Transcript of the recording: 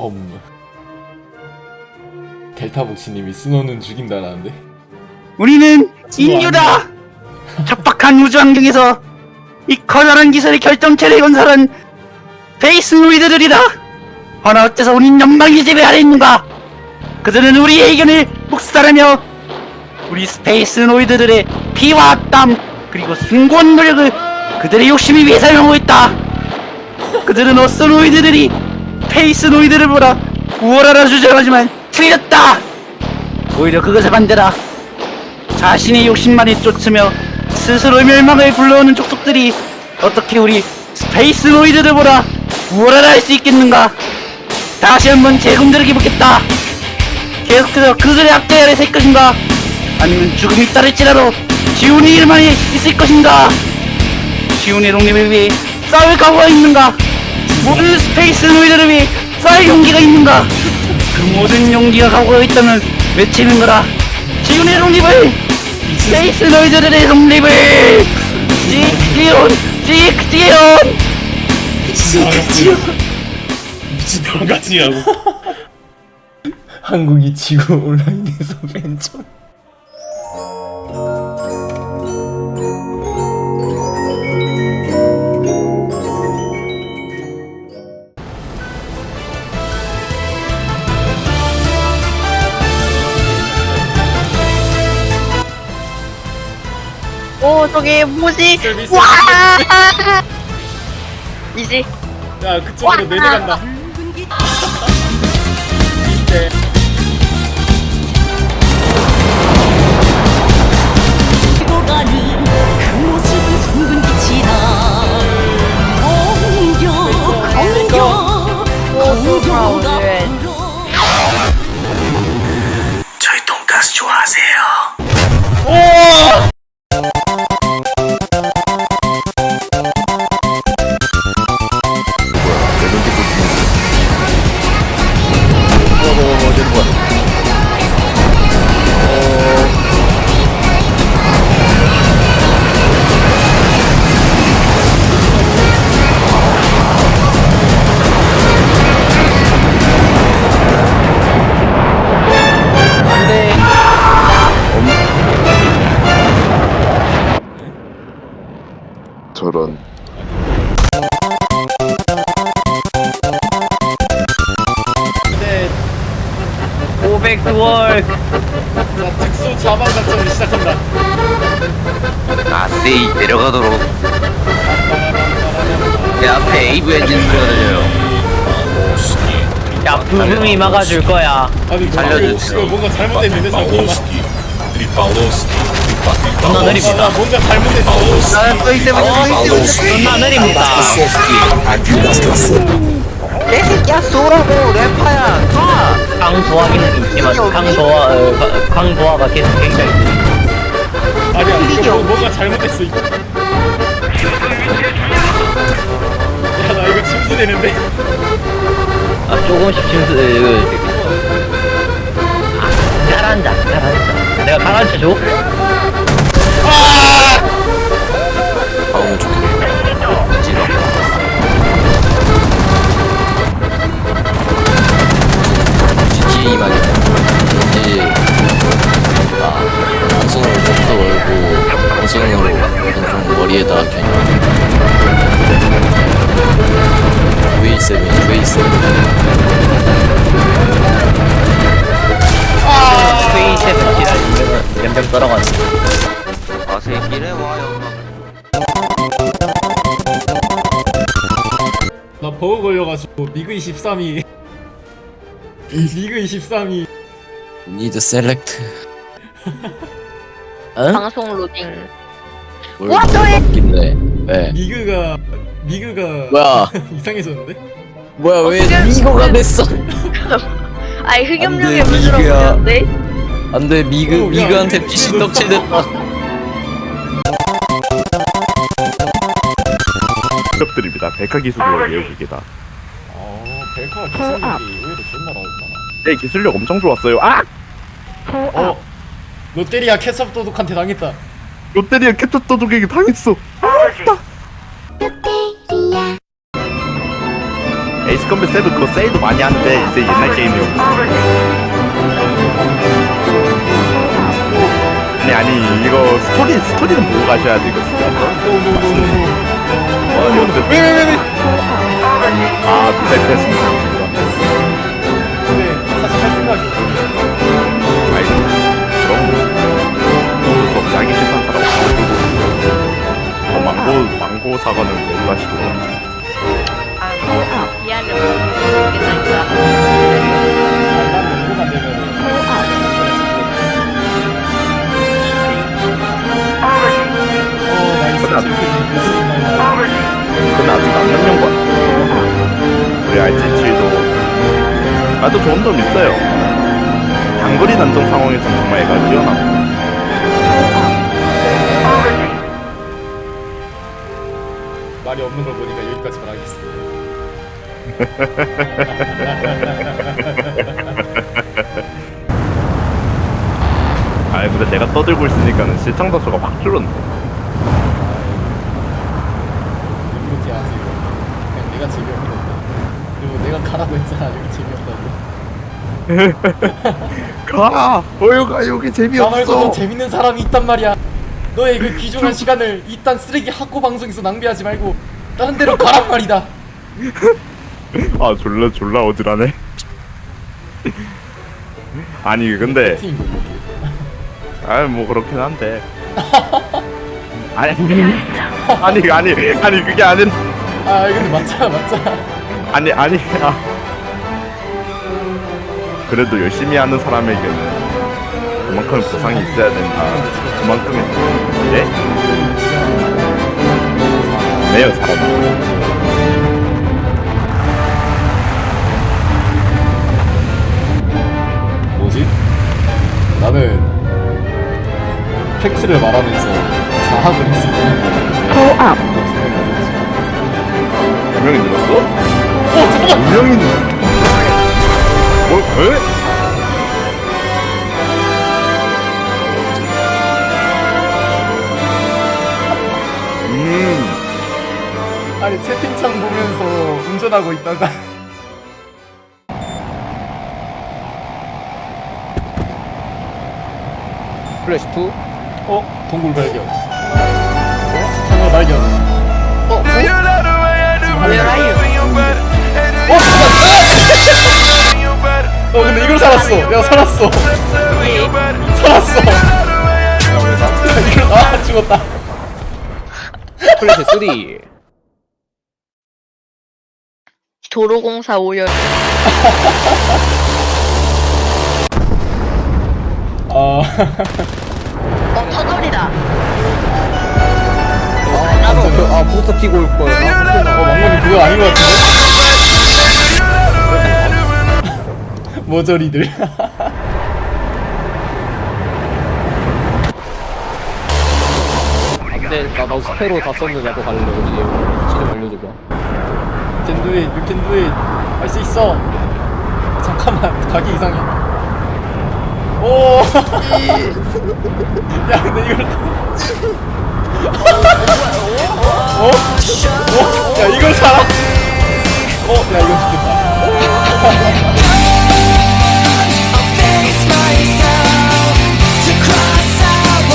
엄 델타복시님이 스노는 죽인다라는데 우리는 인류다! 척박한 우주 환경에서 이 커다란 기술의 결정체를 건설한 베이스 노이드들이다! 하나 어째서 우린 연방의 지배 아래 있는가? 그들은 우리의 의견을 묵살하며 우리 스페이스 노이드들의 피와 땀 그리고 숭고한 노력을 그들의 욕심을 위해 사용하고 있다! 그들은 어서 노이드들이 페이스 노이드를 보라 우월하라 주장하지만 틀렸다! 오히려 그것의 반대다 자신의 욕심만이 쫓으며 스스로 멸망을 불러오는 족속들이 어떻게 우리 스페이스 노이드들보다 우월하라 할 수 있겠는가? 다시 한번 재검들에게 묻겠다. 계속해서 그들의 압제 아래 설 것인가? 아니면 죽음이 따를지라도 지훈의 일만이 있을 것인가? 지훈의 독립을 위해 싸울 각오가 있는가? 모든 스페이스 위해 싸울 용기가 있는가? 그 모든 용기가 각오가 있다면 외치는 거라. 지훈의 독립을 스페이스 노이드들의 독립을 찍지온 찍지온 미친 병 같으냐고. 한국이 지구 온라인에서 맨 처음 저게 뭐지? 와! 이지 야 그쪽으로 내려간다. 비슷해. 500월 자 특수 자방 작전을 시작한다. 아세이 내려가도록 내 앞에 에이브 엔진 소리가 들려요 야 부금이 막아줄 거야 아니 이거 살려주세요. 이거 뭔가 잘못됐는데 잠깐만. 존나 느립니다 나 뭔가 잘못됐어. 나는 또 이 때문에 존나 느립니다 개새끼야 쏘라고 래파야. 강도하기는 있지만 강도하 어, 가- 강도하가 계속 굉장히 아니야 이거 뭐- 뭔가 잘못됐어 이거. 야나 이거 침수되는데. 아 조금씩 침수 그, 아, 가라앉아 가라앉아 내가 가라앉혀 줘 방송으로 좀 머리에다 그냥 V7 V7 스페이 세븐티라 연병 떨어가네 아 새끼래 와요 나 버그 걸려가지고 미그 23이. 미그 23이. Need select. 방송 로딩 뭘 와, 또 해! 바뀌네 왜 미그가 미그가 뭐야 이상해졌는데? 뭐야 왜 어떻게- 미고가 됐어 아이 흑염룡이 안 돼, 물들어 미그야. 보는데 안돼 미그 어, 야, 미그한테 미그 PC 너- 덕질됐다 기업들입니다. 백화 기술로 이어기기다. 어 벨카가 기술력이 의외로 존나 나왔구나 내 기술력 엄청 좋았어요. 아! 어 롯데리아 캐첩 도둑한테 당했다 롯데리아 캐터 도둑에게 당했어. 아, 에이스 컴뱃 7 그거 세일도 많이 하는데 이제 옛날 게임이고 아니 아니 이거 스토리 스토리는 보고 가셔야지 이거 진짜 어, 이거 왜왜 왜 왜? 아 미사일 패스입니다 아 근데 내가 떠들고 있으니까는 시청자 수가 확 줄었네 그렇게 하세요. 그냥 내가 재미없다. 그리고 내가 가라고 했잖아. 여기 재미없다고. 가! 어여가 여기 나 말고 더 재밌는 사람이 있단 말이야. 너의 그 귀중한 시간을 이딴 쓰레기 학고 방송에서 낭비하지 말고 다른 데로 가란 말이다. 아 졸라 졸라 어지러네 아니 근데 팀인 거지. 아뭐 그렇긴 한데 아니 아니 아니 아니 그게 아닌 아 근데 맞잖아 맞잖아. 아니 아니 아. 그래도 열심히 하는 사람에게는 그만큼 보상이 있어야 된다 그만큼의 예? 사람 뭐 나는 팩트를 말하면서 자학을 했을 때 코앞 몇 명이 늘었어? 어 잠깐만 몇 명이 늘 뭐? 에? 음 아니 채팅창 보면서 운전하고 있다가 플래시 2? 어? 동굴 발견 어? 상어 발견 어? 어? 어? 어 근데 이걸 살았어 야 살았어 살았어 이걸 아 죽었다 플래시 3 도로공사 오열. 어 어, 터널이다. 아, 그, 아 부스터 키고 올 걸. 아, 어, 막내는 그거 아닌 것 같은데? 모조리들. 안돼, 나, 나 스페로 다 썼는데 나도 갈래. 어디 치좀 알려줘봐. can do it, you can do it. 할수 있어. 어, 잠깐만, 가기 이상해. 오! 야, 근데 이걸. 어? 어? 야, 이걸 살아? 어? 야, 이거 죽겠다.